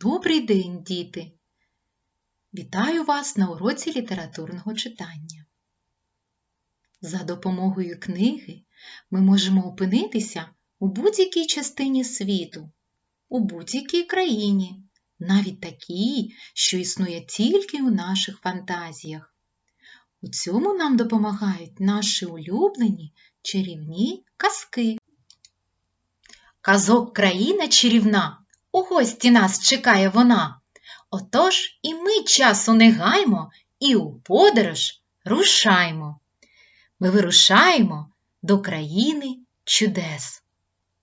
Добрий день, діти! Вітаю вас на уроці літературного читання. За допомогою книги ми можемо опинитися у будь-якій частині світу, у будь-якій країні, навіть такій, що існує тільки у наших фантазіях. У цьому нам допомагають наші улюблені чарівні казки. Казок країна чарівна, у гості нас чекає вона. Отож і ми часу не гаймо і у подорож рушаймо. Ми вирушаємо до країни чудес.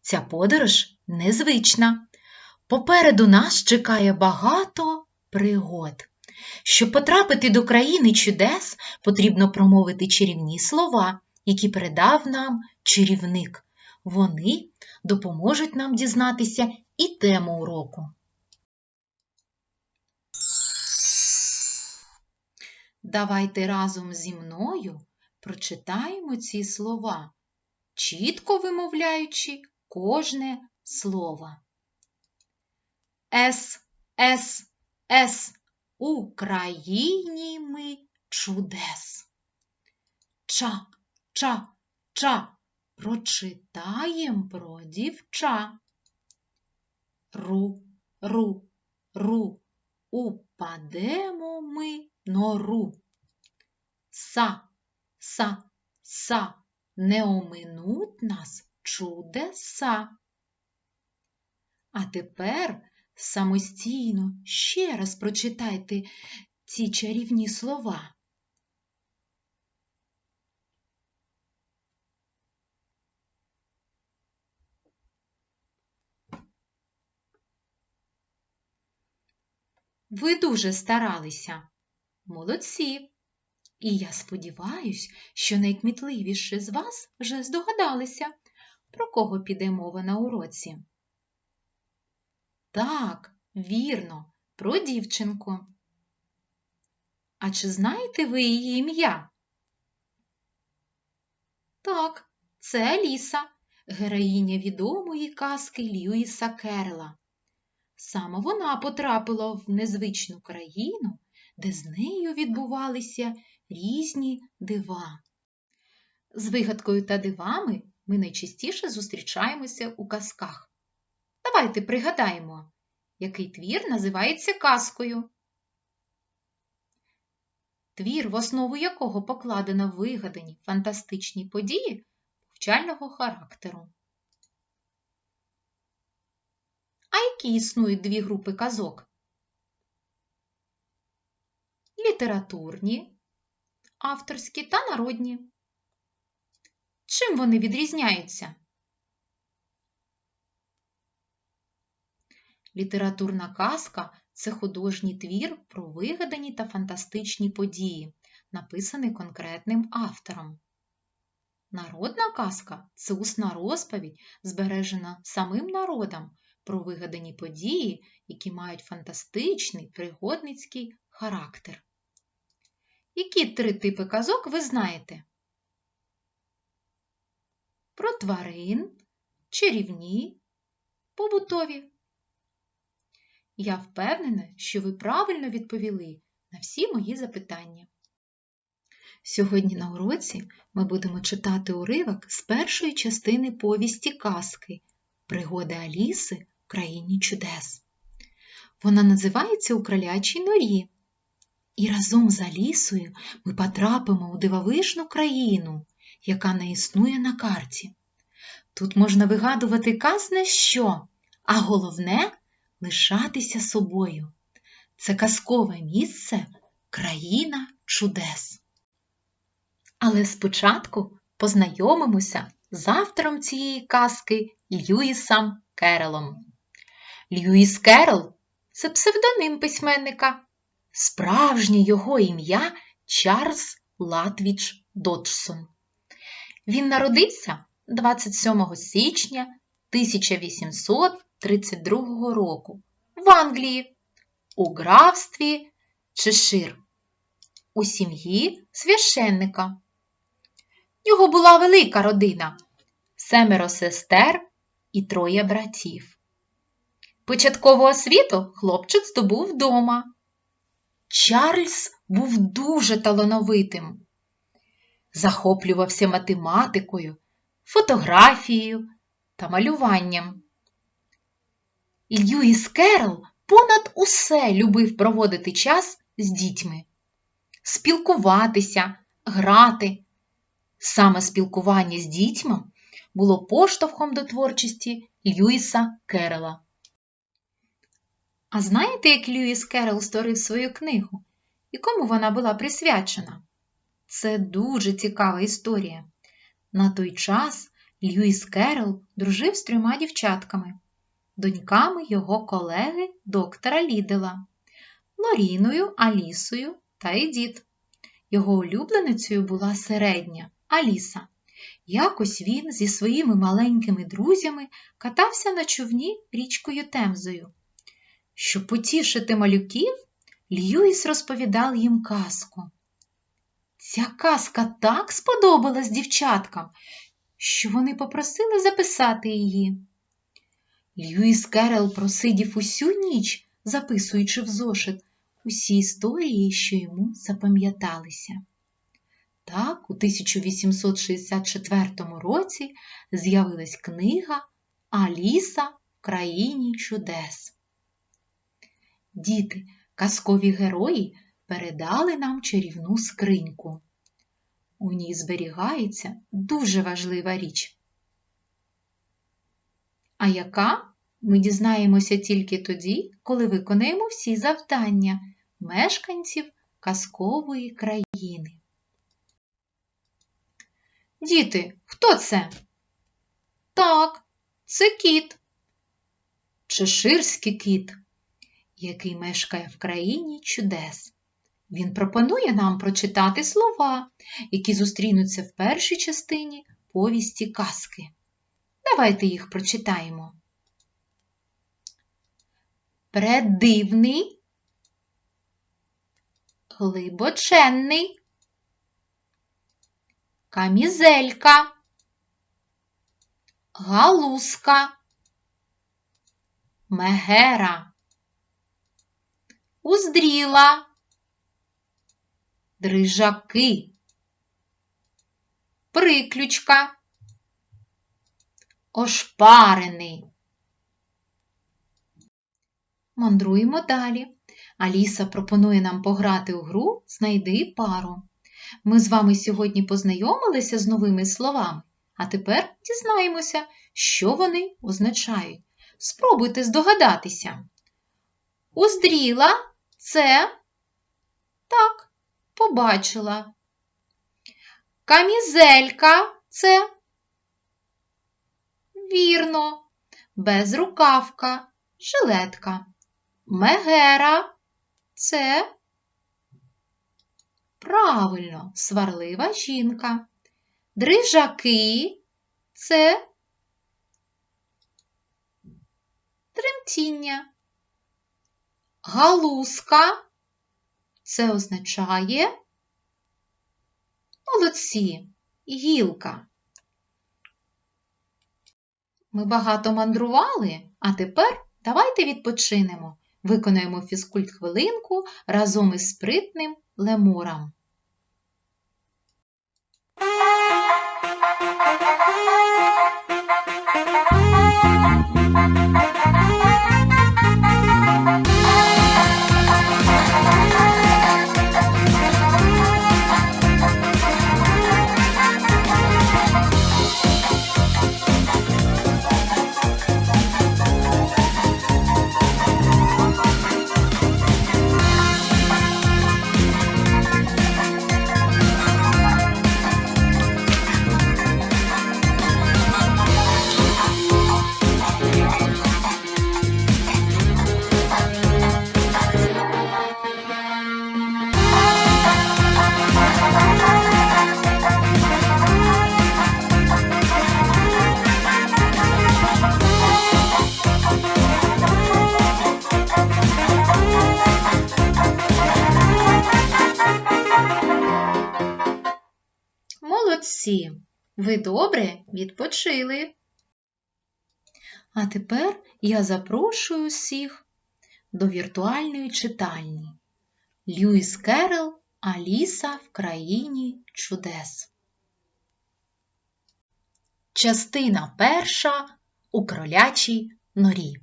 Ця подорож незвична. Попереду нас чекає багато пригод. Щоб потрапити до країни чудес, потрібно промовити чарівні слова, які передав нам чарівник. Вони допоможуть нам дізнатися і тему уроку. Давайте разом зі мною прочитаємо ці слова, чітко вимовляючи кожне слово. С, С, С. Україні ми чудес. Ча, ча, ча. Прочитаєм про дівча. Ру, ру, ру. Упадемо ми нору. Са, са, са. Не оминуть нас чудеса. А тепер самостійно ще раз прочитайте ці чарівні слова. Ви дуже старалися. Молодці. І я сподіваюсь, що найкмітливіші з вас вже здогадалися, про кого піде мова на уроці. Так, вірно, про дівчинку. А чи знаєте ви її ім'я? Так, це Аліса, героїня відомої казки Льюіса Керла. Саме вона потрапила в незвичну країну, де з нею відбувалися різні дива. З вигадкою та дивами ми найчастіше зустрічаємося у казках. Давайте пригадаємо, який твір називається казкою. Твір, в основу якого покладено вигадані фантастичні події повчального характеру. А які існують дві групи казок? Літературні, авторські та народні. Чим вони відрізняються? Літературна казка це художній твір про вигадані та фантастичні події, написаний конкретним автором. Народна казка це усна розповідь, збережена самим народом про вигадані події, які мають фантастичний пригодницький характер. Які три типи казок ви знаєте? Про тварин, чарівні, побутові. Я впевнена, що ви правильно відповіли на всі мої запитання. Сьогодні на уроці ми будемо читати уривок з першої частини повісті казки Пригоди Аліси країні чудес. Вона називається У кролячій норі. І разом з Алісою ми потрапимо у дивовижну країну, яка не існує на карті. Тут можна вигадувати казне що, а головне лишатися собою. Це казкове місце країна чудес. Але спочатку познайомимося з автором цієї казки Льюісом Керолом. Льюіс Керол це псевдоним письменника. Справжнє його ім'я Чарльз Латвіч Доджсон. Він народився 27 січня 1832 року в Англії у графстві Чешир у сім'ї священника. Його була велика родина, семеро сестер і троє братів. Початкову освіту хлопчик здобув вдома. Чарльз був дуже талановитим. Захоплювався математикою, фотографією та малюванням. Льюіс Керрол понад усе любив проводити час з дітьми, спілкуватися, грати. Саме спілкування з дітьми було поштовхом до творчості Льюіса Керрела. А знаєте, як Льюіс Керрол створив свою книгу? І кому вона була присвячена? Це дуже цікава історія. На той час Льюіс Керрол дружив з трьома дівчатками, доньками його колеги доктора Лідела, Лоріною, Алісою та Едіт. Його улюбленицею була середня Аліса. Якось він зі своїми маленькими друзями катався на човні річкою Темзою. Щоб потішити малюків, Льюіс розповідав їм казку. Ця казка так сподобалась дівчаткам, що вони попросили записати її. Льюіс Керрол просидів усю ніч, записуючи в зошит усі історії, що йому запам'яталися. Так, у 1864 році з'явилась книга Аліса в країні чудес. Діти, казкові герої передали нам чарівну скриньку. У ній зберігається дуже важлива річ. А яка ми дізнаємося тільки тоді, коли виконаємо всі завдання мешканців казкової країни. Діти, хто це? Так, це кіт. Чеширський кіт, який мешкає в країні чудес. Він пропонує нам прочитати слова, які зустрінуться в першій частині повісті казки. Давайте їх прочитаємо. Преддивний, глибоченний, камізелька, галузка, мегера, уздріла, дрижаки, приключка, ошпарений. Мандруємо далі. Аліса пропонує нам пограти у гру Знайди пару. Ми з вами сьогодні познайомилися з новими словами, а тепер дізнаємося, що вони означають. Спробуйте здогадатися. Уздріла це так, побачила. Камізелька це вірно, безрукавка, жилетка. Мегера це правильно сварлива жінка. Дрижаки це тремтіння. Галузка це означає молодці, гілка. Ми багато мандрували, а тепер давайте відпочинемо. Виконаємо фізкульт хвилинку разом із спритним лемуром. Молодці! Ви добре відпочили. А тепер я запрошую всіх до віртуальної читальні. Льюіс Керрол Аліса в країні чудес. Частина перша у кролячій норі.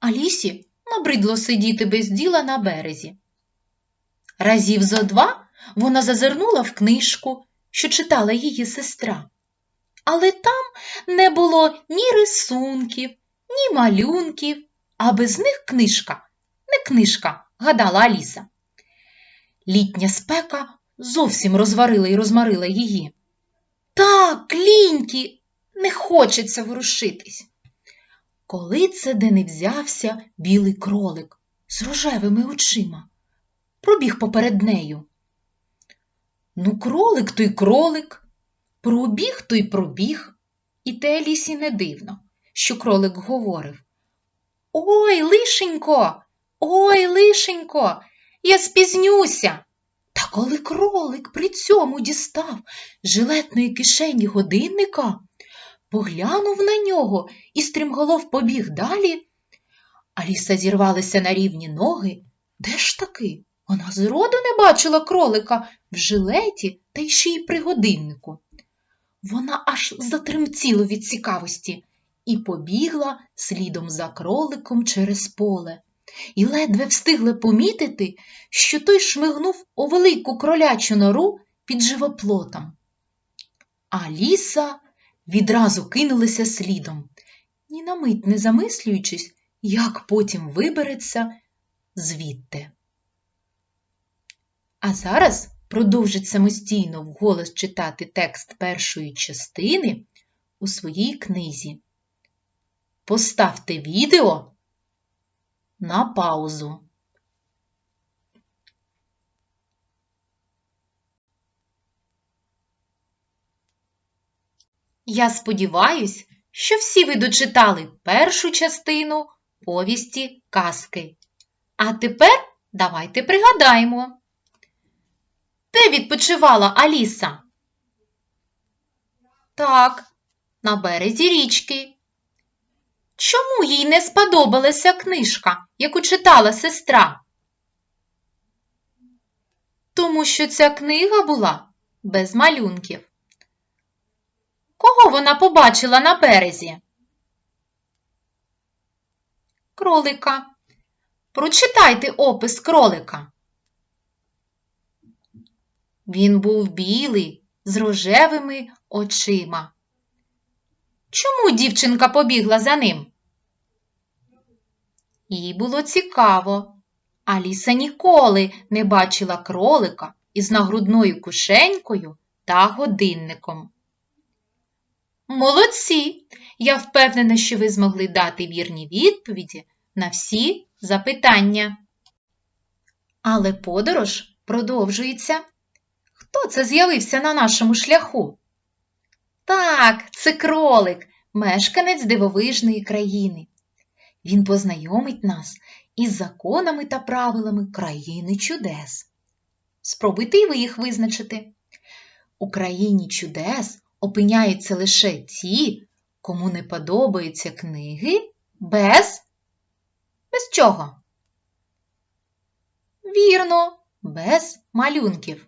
Алісі набридло сидіти без діла на березі. Разів зо два вона зазирнула в книжку, що читала її сестра. Але там не було ні рисунків, ні малюнків, а без них книжка, не книжка, гадала Аліса. Літня спека зовсім розварила і розмарила її. Так, лінькі, не хочеться ворушитись. Коли це де не взявся білий кролик з рожевими очима, пробіг поперед нею. Ну, кролик то й кролик, пробіг то й пробіг, і те лісі не дивно, що кролик говорив. Ой, лишенько, ой, лишенько, я спізнюся. Та коли кролик при цьому дістав жилетної кишені годинника, поглянув на нього і стрімголов побіг далі. Аліса зірвалася на рівні ноги. Де ж таки? Вона зроду не бачила кролика в жилеті та й ще й при годиннику. Вона аж затремтіла від цікавості і побігла слідом за кроликом через поле, і ледве встигла помітити, що той шмигнув у велику кролячу нору під живоплотом. Аліса відразу кинулася слідом, ні на мить не замислюючись, як потім вибереться звідти. А зараз продовжить самостійно вголос читати текст першої частини у своїй книзі. Поставте відео на паузу. Я сподіваюсь, що всі ви дочитали першу частину повісті казки. А тепер давайте пригадаємо. Де відпочивала Аліса? Так, на березі річки. Чому їй не сподобалася книжка, яку читала сестра? Тому що ця книга була без малюнків. Кого вона побачила на березі? Кролика. Прочитайте опис кролика. Він був білий, з рожевими очима. Чому дівчинка побігла за ним? Їй було цікаво. Аліса ніколи не бачила кролика із нагрудною кишенькою та годинником. Молодці! Я впевнена, що ви змогли дати вірні відповіді на всі запитання. Але подорож продовжується. Хто це з'явився на нашому шляху? Так, це кролик, мешканець дивовижної країни. Він познайомить нас із законами та правилами країни чудес. Спробуйте ви їх визначити. У країні чудес опиняються лише ті, кому не подобаються книги без. Без чого? Вірно, без малюнків.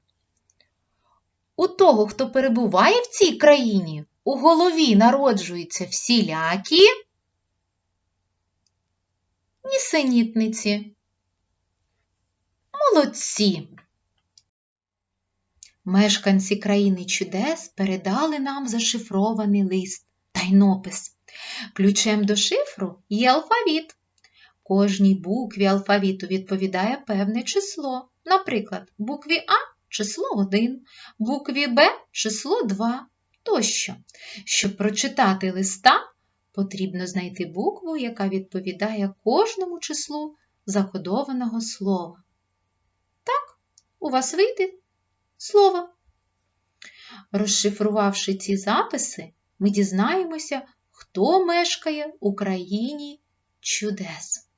У того, хто перебуває в цій країні, у голові народжуються всілякі нісенітниці. Молодці! Мешканці країни чудес передали нам зашифрований лист тайнопис. Ключем до шифру є алфавіт. Кожній букві алфавіту відповідає певне число. Наприклад, букві А число 1, букві Б число 2 тощо. Щоб прочитати листа, потрібно знайти букву, яка відповідає кожному числу закодованого слова. Так, у вас вийде слово. Розшифрувавши ці записи, ми дізнаємося, хто мешкає у країні чудес.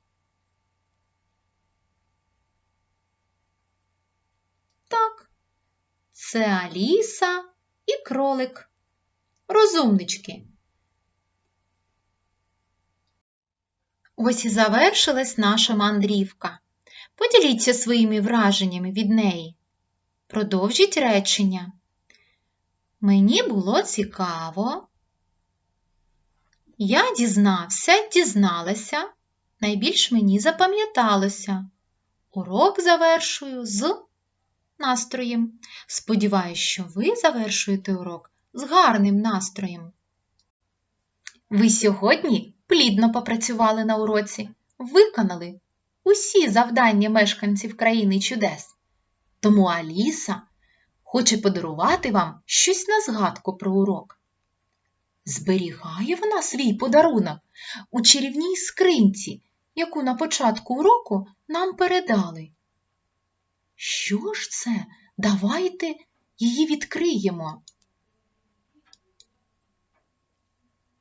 Так, це Аліса і кролик. Розумнички. Ось і завершилась наша мандрівка. Поділіться своїми враженнями від неї. Продовжіть речення. Мені було цікаво. Я дізнався, дізналася. Найбільш мені запам'яталося. Урок завершую з настроєм. Сподіваюсь, що ви завершуєте урок з гарним настроєм. Ви сьогодні плідно попрацювали на уроці, виконали усі завдання мешканців країни чудес. Тому Аліса хоче подарувати вам щось на згадку про урок. Зберігає вона свій подарунок у чарівній скринці, яку на початку уроку нам передали. Що ж це? Давайте її відкриємо.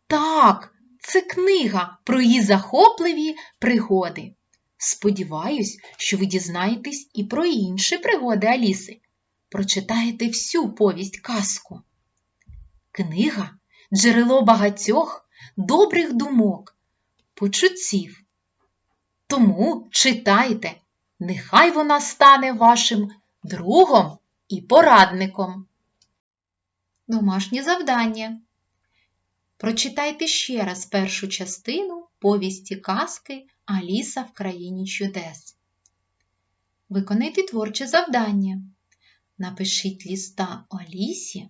Так, це книга про її захопливі пригоди. Сподіваюсь, що ви дізнаєтесь і про інші пригоди Аліси. Прочитаєте всю повість казку. Книга джерело багатьох добрих думок, почуттів. Тому читайте, нехай вона стане вашим другом і порадником. Домашнє завдання. Прочитайте ще раз першу частину повісті казки Аліса в країні чудес. Виконайте творче завдання. Напишіть ліста Алісі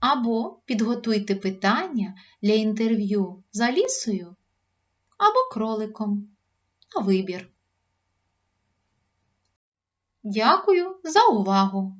або підготуйте питання для інтерв'ю з Алісою або кроликом на вибір. Дякую за увагу!